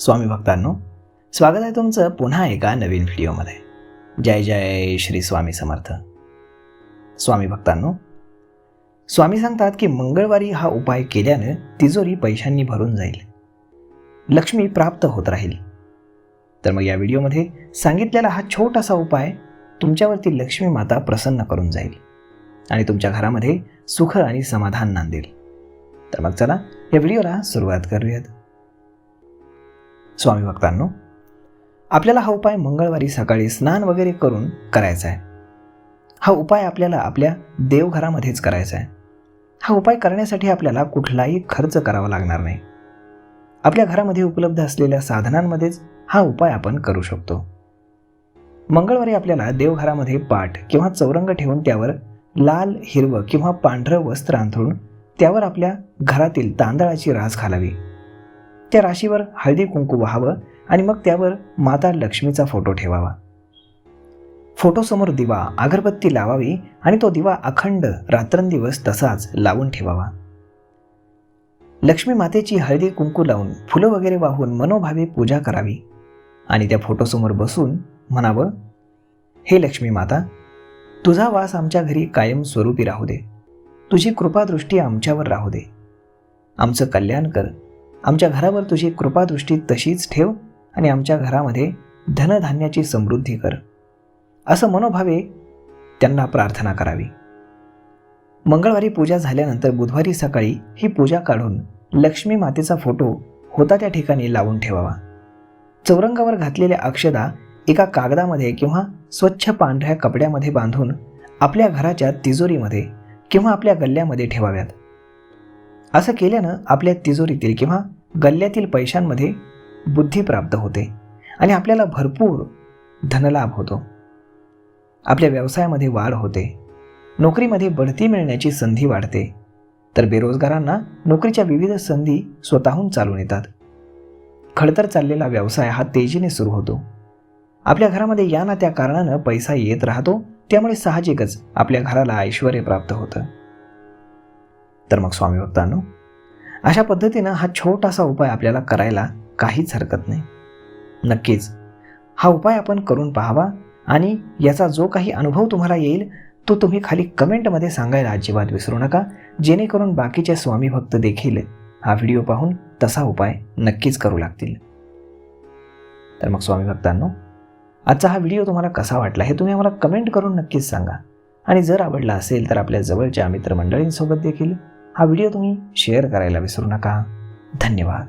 स्वामी भक्तांनो स्वागत आहे तुमचं पुन्हा एका नवीन व्हिडिओमध्ये. जय जय श्री स्वामी समर्थ. स्वामी भक्तांनो स्वामी सांगतात की मंगळवारी हा उपाय केल्यानं तिजोरी पैशांनी भरून जाईल. लक्ष्मी प्राप्त होत राहील. तर मग या व्हिडिओमध्ये सांगितलेला हा छोटासा उपाय तुमच्यावरती लक्ष्मी माता प्रसन्न करून जाईल आणि तुमच्या घरामध्ये सुख आणि समाधान नांदेल. तर मग चला या व्हिडिओला सुरुवात करूयात. स्वामी भक्तांनो आपल्याला हा उपाय मंगळवारी सकाळी स्नान वगैरे करून करायचा आहे. हा उपाय आपल्याला आपल्या देवघरामध्येच करायचा आहे. हा उपाय करण्यासाठी आपल्याला कुठलाही खर्च करावा लागणार नाही. आपल्या घरामध्ये उपलब्ध असलेल्या साधनांमध्येच हा उपाय आपण करू शकतो. मंगळवारी आपल्याला देवघरामध्ये पाठ किंवा चौरंग ठेवून त्यावर लाल हिरवं किंवा पांढरं वस्त्र अंथरून त्यावर आपल्या घरातील तांदळाची रास घालावी. त्या राशीवर हळदी कुंकू व्हावं आणि मग त्यावर माता लक्ष्मीचा फोटो ठेवावा. फोटोसमोर दिवा अगरबत्ती लावावी आणि तो दिवा अखंड रात्रंदिवस तसाच लावून ठेवावा. लक्ष्मी मातेची हळदी कुंकू लावून फुलं वगैरे वाहून मनोभावे पूजा करावी आणि त्या फोटोसमोर बसून म्हणावं हे लक्ष्मी माता तुझा वास आमच्या घरी कायम स्वरूपी राहू दे. तुझी कृपादृष्टी आमच्यावर राहू दे. आमचं कल्याण कर आमच्या घरावर तुझी कृपादृष्टी तशीच ठेव आणि आमच्या घरामध्ये धनधान्याची समृद्धी कर. असं मनोभावे त्यांना प्रार्थना करावी. मंगळवारी पूजा झाल्यानंतर बुधवारी सकाळी ही पूजा काढून लक्ष्मी मातेचा फोटो होता त्या ठिकाणी लावून ठेवावा. चौरंगावर घातलेल्या अक्षदा एका कागदामध्ये किंवा स्वच्छ पांढऱ्या कपड्यामध्ये बांधून आपल्या घराच्या तिजोरीमध्ये किंवा आपल्या गल्ल्यामध्ये ठेवाव्यात. असं केल्यानं आपल्या तिजोरीतील किंवा गल्ल्यातील पैशांमध्ये बुद्धी प्राप्त होते आणि आपल्याला भरपूर धनलाभ होतो. आपल्या व्यवसायामध्ये वाढ होते. नोकरीमध्ये बढती मिळण्याची संधी वाढते. तर बेरोजगारांना नोकरीच्या विविध संधी स्वतःहून चालून येतात. खडतर चाललेला व्यवसाय हा तेजीने सुरू होतो. आपल्या घरामध्ये या ना त्या कारणानं पैसा येत राहतो त्यामुळे साहजिकच आपल्या घराला ऐश्वर प्राप्त होतं. तर मग स्वामी भक्तांनो अशा पद्धतीनं हा छोटासा उपाय आपल्याला करायला काहीच हरकत नाही. नक्कीच हा उपाय आपण करून पाहावा आणि याचा जो काही अनुभव तुम्हाला येईल तो तुम्ही खाली कमेंटमध्ये सांगायला अजिबात विसरू नका जेणेकरून बाकीचे स्वामी भक्त देखील हा व्हिडिओ पाहून तसा उपाय नक्कीच करू लागतील. तर मग स्वामी भक्तांनो आजचा हा व्हिडिओ तुम्हाला कसा वाटला हे तुम्ही आम्हाला कमेंट करून नक्कीच सांगा. आणि जर आवडला असेल तर आपल्या जवळच्या मित्रमंडळींसोबत देखील हा व्हिडिओ तुम्ही शेअर करायला विसरू नका. धन्यवाद.